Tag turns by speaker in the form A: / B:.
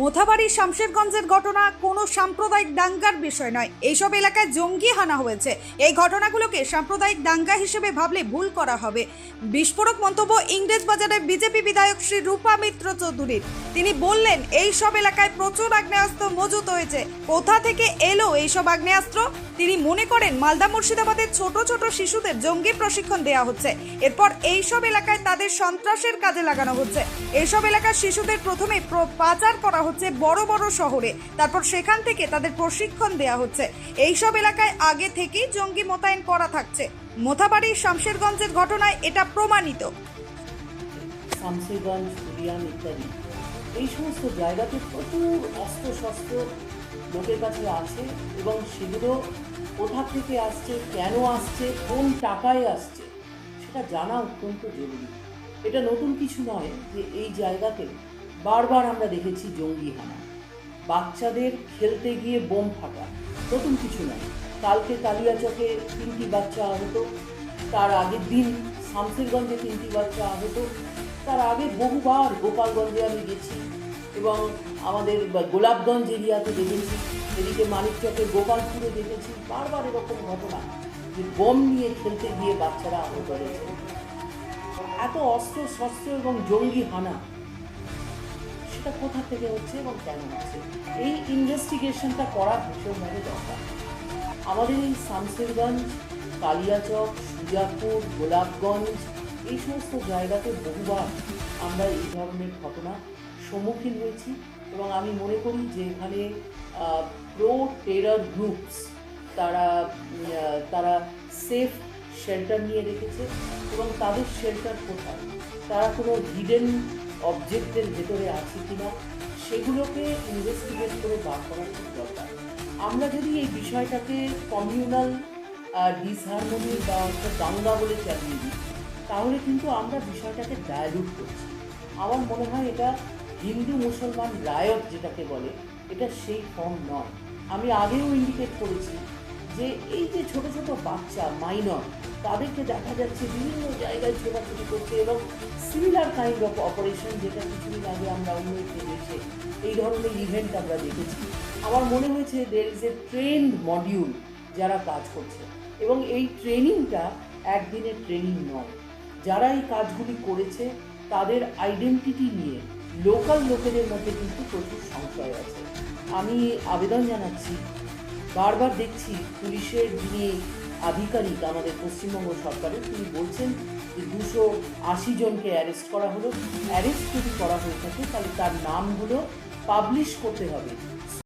A: মোথাবাড়ি শামশেরগঞ্জের ঘটনা কোনো সাম্প্রদায়িক দাঙ্গার বিষয় নয়। এইসব এলাকায় জঙ্গি হানা হয়েছে। এই ঘটনাগুলোকে সাম্প্রদায়িক দাঙ্গা হিসেবে ভাবলে ভুল করা হবে। বিস্ফোরক মন্তব্য ইংরেজ বাজারে বিজেপি বিধায়ক শ্রী রূপা মিত্র চৌধুরীর। তিনি বললেন, এই সব এলাকায় প্রচুর আগ্নেয়াস্ত্র মজুত হয়েছে। কোথা থেকে এলো এইসব আগ্নেয়াস্ত্র? তিনি মনে করেন মালদা মুর্শিদাবাদের ছোট ছোট শিশুদের জঙ্গি প্রশিক্ষণ দেওয়া হচ্ছে। এরপর এইসব এলাকায় তাদের সন্ত্রাসের কাজে লাগানো হচ্ছে। এইসব এলাকার শিশুদের প্রথমে প্র- পাচার করা হচ্ছে বড় বড় শহরে। তারপর সেখান থেকে তাদের প্রশিক্ষণ দেওয়া হচ্ছে। এইসব এলাকায় আগে থেকেই জঙ্গি মোতায়েন করা থাকছে। মোথাবাড়ির শামশেরগঞ্জের ঘটনায় এটা প্রমাণিত।
B: শামসেরগঞ্জ কুলিয়ান ইত্যাদি। এই সমস্ত জায়গাতে প্রচুর অস্ত্র শস্ত্র লোকের কাছে আছে এবং সেগুলো কোথা থেকে আসছে, কেন আসছে, কোন টাকায় আসছে, সেটা জানা অত্যন্ত জরুরি। এটা নতুন কিছু নয় যে এই জায়গাতে বারবার আমরা দেখেছি জঙ্গি হানা। বাচ্চাদের খেলতে গিয়ে বোম ফাটা, নতুন কিছু নয়। কালকে কালিয়াচকে তিনটি বাচ্চা আহত, তার আগের দিন শামসেরগঞ্জে তিনটি বাচ্চা আহত, তার আগে বহুবার গোপালগঞ্জে আমি গেছি। এবং আমাদের গোলাপগঞ্জ এরিয়াতে দেখেছি, এদিকে মানিকচকে গোপালপুরে দেখেছি, বারবার এরকম ঘটনা যে বোম নিয়ে খেলতে গিয়ে বাচ্চারা আহত হয়েছে। এত অস্ত্র, শস্ত্র এবং জঙ্গি হানা, সেটা কোথা থেকে হচ্ছে এবং কেন হচ্ছে? এই ইনভেস্টিগেশনটা করা ভীষণভাবে দরকার। আমাদের এই শামসেরগঞ্জ, কালিয়াচক, সুজাপুর, গোলাপগঞ্জ, এই সমস্ত জায়গাতে বহুবার আমরা এই ধরনের ঘটনা সম্মুখীন হয়েছি এবং আমি মনে করি যে এখানে প্রো টেরার গ্রুপস তারা তারা সেফ শেল্টার নিয়ে রেখেছে এবং তাদের শেল্টার কোথায়? তারা কোনো হিডেন অবজেক্টের ভেতরে আছে কি না সেগুলোকে ইনভেস্টিগেট করে বার করা খুব দরকার। আমরা যদি এই বিষয়টাকে কমিউনাল ডিসহারমোনি বা একটা দাঙ্গা বলে চালিয়ে দিই, তাহলে কিন্তু আমরা বিষয়টাকে ডায়ালুট করছি। আমার মনে হয় এটা হিন্দু মুসলমান রায়ত যেটাকে বলে, এটা সেই ফর্ম নয়। আমি আগেও ইন্ডিকেট করেছি যে এই যে ছোট ছোট বাচ্চা মাইনর তাদেরকে দেখা যাচ্ছে বিভিন্ন জায়গায় ছোটাছুটি করছে এবং সিমিলার কাইন্ড অফ অপারেশন যেটা কিছুদিন আগে আমরা একটি দেশে এই ধরনের ইভেন্ট আমরা দেখেছি। আমার মনে হয়েছে there is a trend module যারা কাজ করছে এবং এই ট্রেনিংটা একদিনের ট্রেনিং নয়। যারা এই কাজগুলি করেছে, তাদের আইডেন্টিটি নিয়ে লোকাল লোকেদের মধ্যে কিন্তু প্রচুর সংশয় আছে। আমি আবেদন জানাচ্ছি, বারবার দেখছি পুলিশের যিনি আধিকারিক আমাদের পশ্চিমবঙ্গ সরকারের, তিনি বলছেন যে দুশো আশি জনকে অ্যারেস্ট করা হলো। অ্যারেস্ট যদি করা হয়ে থাকে, তাহলে তার নাম নামগুলো পাবলিশ করতে হবে।